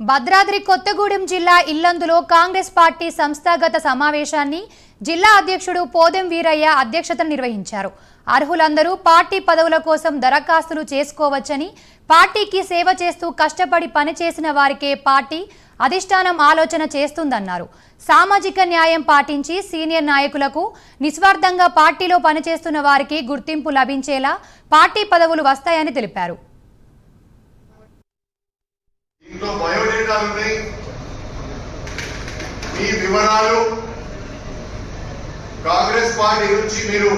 భద్రాద్రి కొత్తగూడెం జిల్లా ఇల్లందులో కాంగ్రెస్ పార్టీ సంస్థాగత సమావేశాన్ని జిల్లా అధ్యక్షుడు పోదెం వీరయ్య అధ్యక్షతను నిర్వహించారు. అర్హులందరూ పార్టీ పదవుల కోసం దరఖాస్తులు చేసుకోవచ్చని పార్టీకి సేవ చేస్తూ కష్టపడి పనిచేసిన వారికే పార్టీ అధిష్టానం ఆలోచన చేస్తుందన్నారు. సామాజిక న్యాయం పాటించి సీనియర్ నాయకులకు నిస్వార్థంగా పార్టీలో పనిచేస్తున్న వారికి గుర్తింపు లభించేలా పార్టీ పదవులు వస్తాయని తెలిపారు. దీంట్లో బయోడేటాలు ఉన్నాయి. మీ వివరాలు కాంగ్రెస్ పార్టీ నుంచి మీరు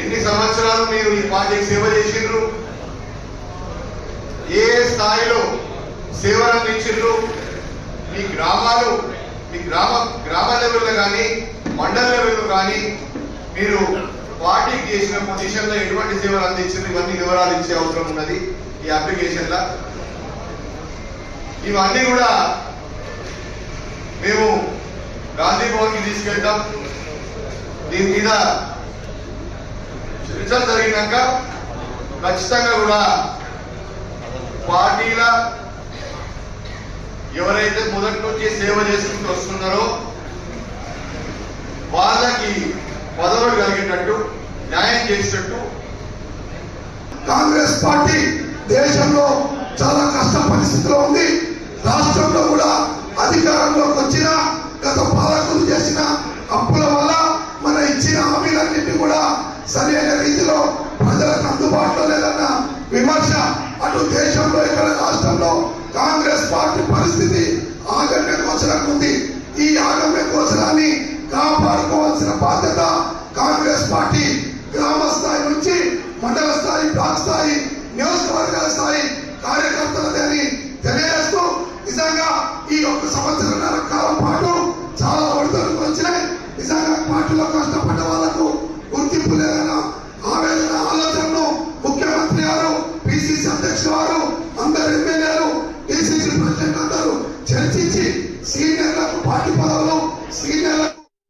ఎన్ని సంవత్సరాలు మీరు ఈ పార్టీకి సేవ చేసిండ్రు? ఏ స్థాయిలో సేవలు అందించిండ్రు? మీ గ్రామాలు మీ గ్రామ గ్రామ లెవెల్లో కానీ మండల లెవెల్లో కానీ మీరు పార్టీకి చేసిన పొజిషన్లో ఎటువంటి సేవలు అందించిండ్రు? ఇవన్నీ వివరాలు ఇచ్చే అవసరం ఉన్నది ఈ అప్లికేషన్లో. ఇవన్నీ కూడా మేము గాంధీ భవన్కి తీసుకెళ్తాం. దీని మీద చర్చలు జరిగినాక ఖచ్చితంగా కూడా పార్టీల ఎవరైతే మొదటి నుంచి సేవ చేసుకుంటూ వస్తున్నారో వాళ్ళకి పదవులు కలిగేటట్టు న్యాయం చేసేటట్టు. కాంగ్రెస్ పార్టీ దేశంలో చాలా కష్ట పరిస్థితిలో ఉంది. రాష్ట్రంలో కూడా అధికారంలోకి వచ్చిన గత పాలకులు చేసిన అప్పుల వల్ల మన ఇచ్చిన హామీలన్నింటినీ కూడా సరైన రీతిలో ప్రజలకు అందుబాటులో లేదన్న విమర్శ అటు దేశంలో ఇక్కడ రాష్ట్రంలో కాంగ్రెస్ పార్టీ పరిస్థితి ఆగమ్య గోచరంగా ఉంది. ఈ ఆగమ్య గోచరాన్ని కాపాడుకోవాల్సిన బాధ్యత కాంగ్రెస్ పార్టీ గ్రామ స్థాయి నుంచి మండల స్థాయి బ్లాక్ స్థాయి నియోజకవర్గాల స్థాయి కార్యకర్తలది. అని తెలియజేస్తూ సంవత్సరాల కాలం పాటు